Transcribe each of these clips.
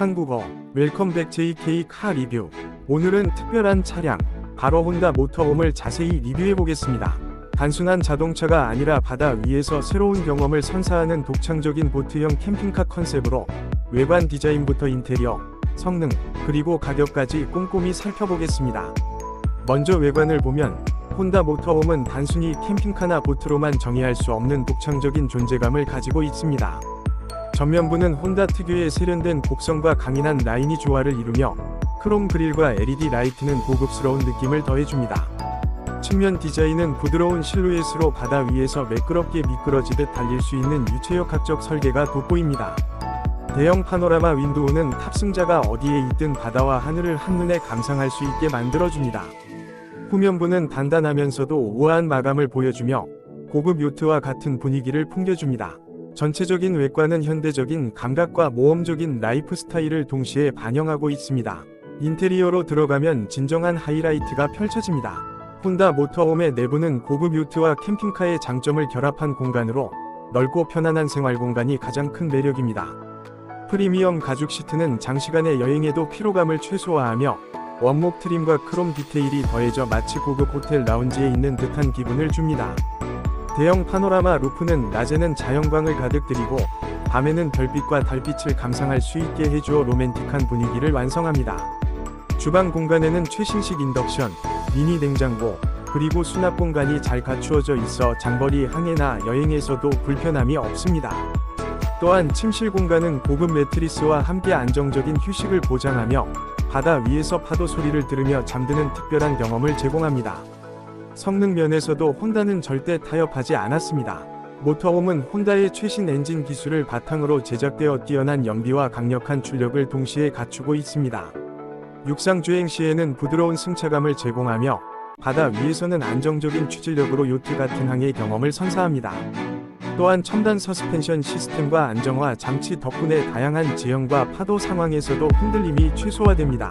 한국어 웰컴백 JK 카 리뷰 오늘은 특별한 차량 바로 혼다 모터홈을 자세히 리뷰해 보겠습니다. 단순한 자동차가 아니라 바다 위에서 새로운 경험을 선사하는 독창적인 보트형 캠핑카 컨셉으로 외관 디자인부터 인테리어, 성능, 그리고 가격까지 꼼꼼히 살펴보겠습니다. 먼저 외관을 보면 혼다 모터홈은 단순히 캠핑카나 보트로만 정의할 수 없는 독창적인 존재감을 가지고 있습니다. 전면부는 혼다 특유의 세련된 곡선과 강인한 라인이 조화를 이루며 크롬 그릴과 LED 라이트는 고급스러운 느낌을 더해줍니다. 측면 디자인은 부드러운 실루엣으로 바다 위에서 매끄럽게 미끄러지듯 달릴 수 있는 유체역학적 설계가 돋보입니다. 대형 파노라마 윈도우는 탑승자가 어디에 있든 바다와 하늘을 한눈에 감상할 수 있게 만들어줍니다. 후면부는 단단하면서도 우아한 마감을 보여주며 고급 요트와 같은 분위기를 풍겨줍니다. 전체적인 외관은 현대적인 감각과 모험적인 라이프 스타일을 동시에 반영하고 있습니다. 인테리어로 들어가면 진정한 하이라이트가 펼쳐집니다. 혼다 모터홈의 내부는 고급 요트와 캠핑카의 장점을 결합한 공간으로 넓고 편안한 생활 공간이 가장 큰 매력입니다. 프리미엄 가죽 시트는 장시간의 여행에도 피로감을 최소화하며 원목 트림과 크롬 디테일이 더해져 마치 고급 호텔 라운지에 있는 듯한 기분을 줍니다. 대형 파노라마 루프는 낮에는 자연광을 가득 들이고 밤에는 별빛과 달빛을 감상할 수 있게 해주어 로맨틱한 분위기를 완성합니다. 주방 공간에는 최신식 인덕션, 미니 냉장고, 그리고 수납 공간이 잘 갖추어져 있어 장거리 항해나 여행에서도 불편함이 없습니다. 또한 침실 공간은 고급 매트리스와 함께 안정적인 휴식을 보장하며 바다 위에서 파도 소리를 들으며 잠드는 특별한 경험을 제공합니다. 성능 면에서도 혼다는 절대 타협하지 않았습니다. 모터홈은 혼다의 최신 엔진 기술을 바탕으로 제작되어 뛰어난 연비와 강력한 출력을 동시에 갖추고 있습니다. 육상 주행 시에는 부드러운 승차감을 제공하며 바다 위에서는 안정적인 추진력으로 요트 같은 항해 경험을 선사합니다. 또한 첨단 서스펜션 시스템과 안정화 장치 덕분에 다양한 지형과 파도 상황에서도 흔들림이 최소화됩니다.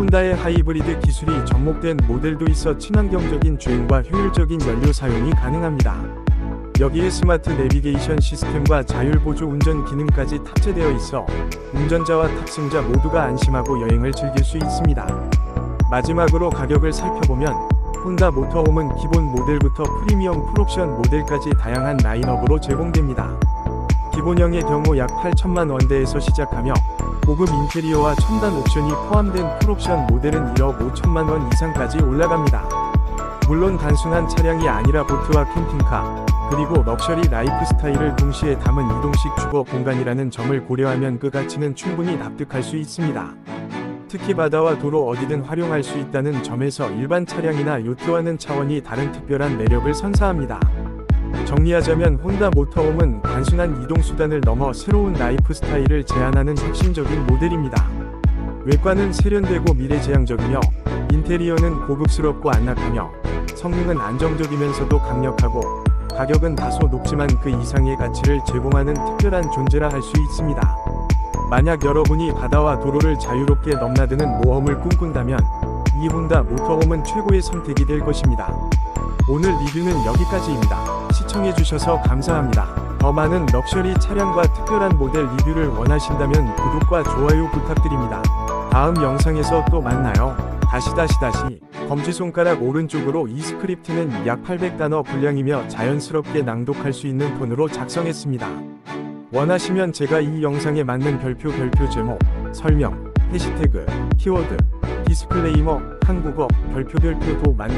혼다의 하이브리드 기술이 접목된 모델도 있어 친환경적인 주행과 효율적인 연료 사용이 가능합니다. 여기에 스마트 내비게이션 시스템과 자율보조 운전 기능까지 탑재되어 있어 운전자와 탑승자 모두가 안심하고 여행을 즐길 수 있습니다. 마지막으로 가격을 살펴보면 혼다 모터홈은 기본 모델부터 프리미엄 풀옵션 모델까지 다양한 라인업으로 제공됩니다. 기본형의 경우 약 8천만 원대에서 시작하며 고급 인테리어와 첨단 옵션이 포함된 풀옵션 모델은 1억 5천만 원 이상까지 올라갑니다. 물론 단순한 차량이 아니라 보트와 캠핑카, 그리고 럭셔리 라이프 스타일을 동시에 담은 이동식 주거 공간이라는 점을 고려하면 그 가치는 충분히 납득할 수 있습니다. 특히 바다와 도로 어디든 활용할 수 있다는 점에서 일반 차량이나 요트와는 차원이 다른 특별한 매력을 선사합니다. 정리하자면 혼다 모터홈은 단순한 이동 수단을 넘어 새로운 라이프 스타일을 제안하는 혁신적인 모델입니다. 외관은 세련되고 미래지향적이며 인테리어는 고급스럽고 안락하며 성능은 안정적이면서도 강력하고 가격은 다소 높지만 그 이상의 가치를 제공하는 특별한 존재라 할 수 있습니다. 만약 여러분이 바다와 도로를 자유롭게 넘나드는 모험을 꿈꾼다면 이 혼다 모터홈은 최고의 선택이 될 것입니다. 오늘 리뷰는 여기까지입니다. 시청해주셔서 감사합니다. 더 많은 럭셔리 차량과 특별한 모델 리뷰를 원하신다면 구독과 좋아요 부탁드립니다. 다음 영상에서 또 만나요. 다시 다시 다시 검지손가락 오른쪽으로 이 스크립트는 약 800단어 분량이며 자연스럽게 낭독할 수 있는 톤으로 작성했습니다. 원하시면 제가 이 영상에 맞는 별표 별표 제목, 설명, 해시태그, 키워드, 디스클레이머, 한국어, 별표 별표도 만